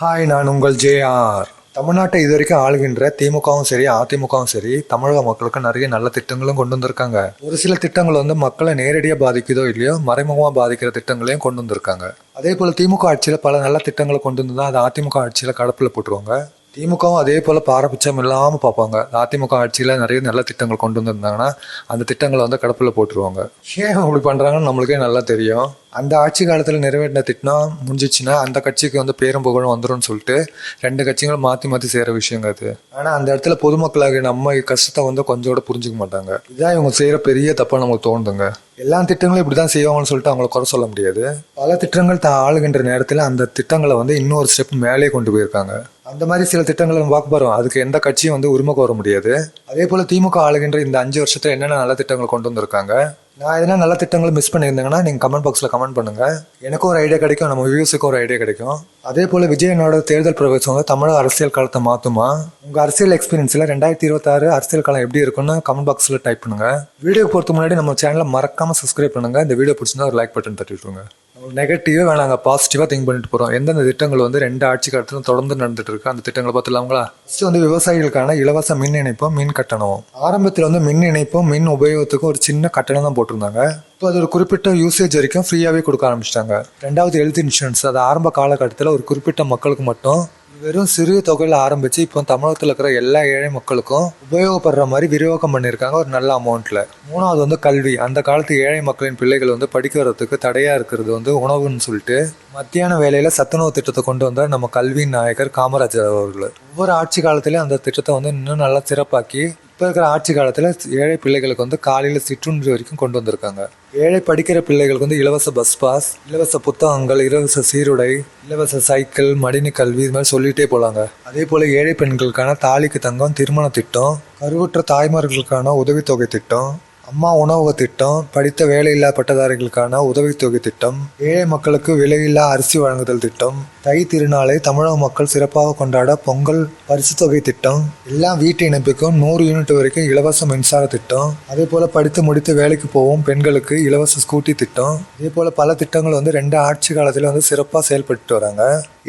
Hi நான் உங்கள் JR தமிழ்நாட்டை இது வரைக்கும் ஆளுகின்ற திமுகவும் சரி அதிமுகவும் சரி தமிழக மக்களுக்கு நிறைய நல்ல திட்டங்களும் கொண்டு வந்திருக்காங்க. ஒரு சில திட்டங்கள் வந்து மக்களை நேரடியாக பாதிக்குதோ இல்லையோ மறைமுகமாக பாதிக்கிற திட்டங்களையும் கொண்டு வந்திருக்காங்க. அதே போல் திமுக ஆட்சியில் பல நல்ல திட்டங்களை கொண்டு வந்து தான் அது அதிமுக ஆட்சியில் கடப்பில் போட்டுருவாங்க. திமுகவும் அதே போல் பாரபட்சம் இல்லாமல் பார்ப்பாங்க. அதிமுக ஆட்சியில் நிறைய நல்ல திட்டங்கள் கொண்டு வந்திருந்தாங்கன்னா அந்த திட்டங்களை வந்து கடப்பில் போட்டுருவாங்க. ஏன் அப்படி பண்ணுறாங்கன்னு நம்மளுக்கே நல்லா தெரியும். அந்த ஆட்சி காலத்தில் நிறைவேற்றின திட்டம் முடிஞ்சிச்சுன்னா அந்த கட்சிக்கு வந்து பேரும் புகழும் வந்துடும் சொல்லிட்டு ரெண்டு கட்சிகளும் மாற்றி மாற்றி செய்கிற விஷயங்க அது. ஆனால் அந்த இடத்துல பொதுமக்களாக நம்ம கஷ்டத்தை வந்து கொஞ்சம் கூட புரிஞ்சுக்க மாட்டாங்க. இதான் இவங்க செய்கிற பெரிய தப்பாக நமக்கு தோணுதுங்க. எல்லா திட்டங்களும் இப்படி தான் செய்வாங்கன்னு சொல்லிட்டு அவங்கள குறை சொல்ல முடியாது. பல திட்டங்கள் தான் ஆளுகின்ற நேரத்தில் அந்த திட்டங்களை வந்து இன்னொரு ஸ்டெப் மேலே கொண்டு போயிருக்காங்க. அந்த மாதிரி சில திட்டங்களை நம்ம பார்க்க போகிறோம் அதுக்கு எந்த கட்சியும் வந்து உரிமை கோர முடியாது. அதே போல் திமுக ஆளுகின்ற இந்த அஞ்சு வருஷத்தில் என்னென்ன நல்ல திட்டங்கள் கொண்டு வந்திருக்காங்க? நான் எதனா நல்ல திட்டங்களை மிஸ் பண்ணியிருந்தேங்கன்னா நீங்கள் கமெண்ட் பாக்ஸில் கமெண்ட் பண்ணுங்கள் எனக்கும் ஒரு ஐடியா கிடைக்கும் நம்ம வியூஸுக்கும் ஒரு ஐடியா கிடைக்கும். அதே போல் விஜயனோட தேர்தல் பிரவேசம் வந்து தமிழக அரசியல் காலத்தை மாற்றுமா உங்கள் அரசியல் எக்ஸ்பீரியன்ஸில் ரெண்டாயிரத்தி இருபத்தாறு அரசியல் காலம் எப்படி இருக்குன்னு கமெண்ட் பாக்ஸில் டைப் பண்ணுங்கள் வீடியோ பொறுத்த முன்னாடி நம்ம சேனலை மறக்காமல் சப்ஸ்கிரைப் பண்ணுங்கள் இந்த வீடியோ பிடிச்சிருந்தா ஒரு லைக் பட்டன் தட்டி விட்டுருங்க நெகட்டிவாக வேணாங்க பாசிட்டிவாக திங்க் பண்ணிட்டு போகிறோம் எந்தெந்த திட்டங்கள் வந்து ரெண்டு ஆட்சி காலத்திலும் தொடர்ந்து நடந்துட்டு இருக்கு? அந்த திட்டங்களை பார்த்துலாங்களா ஃபஸ்ட்டு வந்து விவசாயிகளுக்கான இலவச மின் இணைப்பும் மின் கட்டணம் ஆரம்பத்தில் வந்து மின் இணைப்பும் மின் உபயோகத்துக்கும் ஒரு சின்ன கட்டணம் தான் போட்டிருந்தாங்க. இப்போ அது ஒரு குறிப்பிட்ட யூசேஜ் வரைக்கும் ஃப்ரீயாகவே கொடுக்க ஆரம்பிச்சிட்டாங்க. ரெண்டாவது ஹெல்த் இன்சூரன்ஸ் அது ஆரம்ப காலகட்டத்தில் ஒரு குறிப்பிட்ட மக்களுக்கு மட்டும் வெறும் சிறு தொகையில் ஆரம்பித்து இப்போ தமிழகத்தில் இருக்கிற எல்லா ஏழை மக்களுக்கும் உபயோகப்படுற மாதிரி விரிவாக்கம் பண்ணியிருக்காங்க ஒரு நல்ல அமௌண்ட்டில் மூணாவது வந்து கல்வி. அந்த காலத்து ஏழை மக்களின் பிள்ளைகள் வந்து படிக்கிறதுக்கு தடையாக இருக்கிறது வந்து உணவுன்னு சொல்லிட்டு மத்தியான வேலையில் சத்துணவு திட்டத்தை கொண்டு வந்தார் நம்ம கல்வி நாயகர் காமராஜர் அவர்கள். ஒவ்வொரு ஆட்சி காலத்துலேயும் அந்த திட்டத்தை வந்து இன்னும் நல்லா சிறப்பாக்கி இப்போ இருக்கிற ஆட்சி காலத்தில் ஏழை பிள்ளைகளுக்கு வந்து காலையில் சிற்றுண்டி வரைக்கும் கொண்டு வந்திருக்காங்க. ஏழை படிக்கிற பிள்ளைகளுக்கு வந்து இலவச பஸ் பாஸ் இலவச புத்தகங்கள் இலவச சீருடை இலவச சைக்கிள் மடிநி கல்வி இது மாதிரி சொல்லிகிட்டே போகலாங்க அதே போல் ஏழை பெண்களுக்கான தாலிக்கு தங்கம் திருமண திட்டம் கருவுற்ற தாய்மார்களுக்கான உதவித்தொகை திட்டம் அம்மா உணவக திட்டம் படித்த வேலையில்லா பட்டதாரிகளுக்கான உதவித்தொகை திட்டம் ஏழை மக்களுக்கு விலையில்லா அரிசி வழங்குதல் திட்டம் தை திருநாளை தமிழக மக்கள் சிறப்பாக கொண்டாட பொங்கல் பரிசு தொகை திட்டம் எல்லாம் வீட்டு இணைப்புக்கும் நூறு யூனிட் வரைக்கும் இலவச மின்சார திட்டம் அதே போல படித்து முடித்து வேலைக்கு போகும் பெண்களுக்கு இலவச ஸ்கூட்டி திட்டம் இதே போல பல திட்டங்கள் வந்து ரெண்டு ஆட்சி காலத்தில் வந்து சிறப்பாக செயல்பட்டு வராங்க.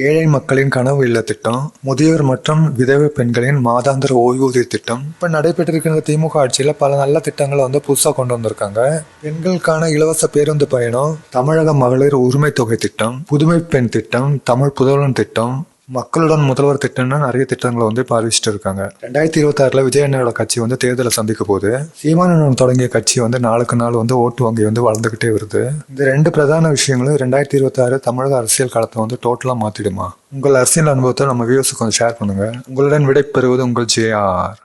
ஏழை மக்களின் கனவு இல்ல திட்டம் முதியோர் மற்றும் விதவை பெண்களின் மாதாந்திர ஓய்வூதிய திட்டம். இப்போ நடைபெற்றிருக்கிற திமுக ஆட்சியில் பல நல்ல திட்டங்களை வந்து புதுசாக கொண்டு வந்திருக்காங்க. பெண்களுக்கான இலவச பேருந்து பயணம் தமிழக மகளிர் உரிமை தொகை திட்டம் புதுமை பெண் திட்டம் தமிழ் புதல்வன் திட்டம் மக்களுடன் முதல்வர் திட்டம்னா நிறைய திட்டங்களை வந்து இப்போ அறிவிச்சிட்டு இருக்காங்க. ரெண்டாயிரத்தி இருபத்தாறுல விஜயண்ணோட கட்சி வந்து தேர்தலை சந்திக்க போகுது. சீமானன் தொடங்கிய கட்சி வந்து நாளுக்கு நாள் வந்து ஓட்டு வங்கி வந்து வளர்ந்துக்கிட்டே வருது. இந்த ரெண்டு பிரதான விஷயங்களும் ரெண்டாயிரத்தி இருபத்தாறு தமிழக அரசியல் காலத்தை வந்து டோட்டலாக மாற்றிடுமா உங்கள் அரசியல் அனுபவத்தை நம்ம வியூஸுக்கு கொஞ்சம் ஷேர் பண்ணுங்க. உங்களுடன் விடை பெறுவது உங்கள் ஜேஆர்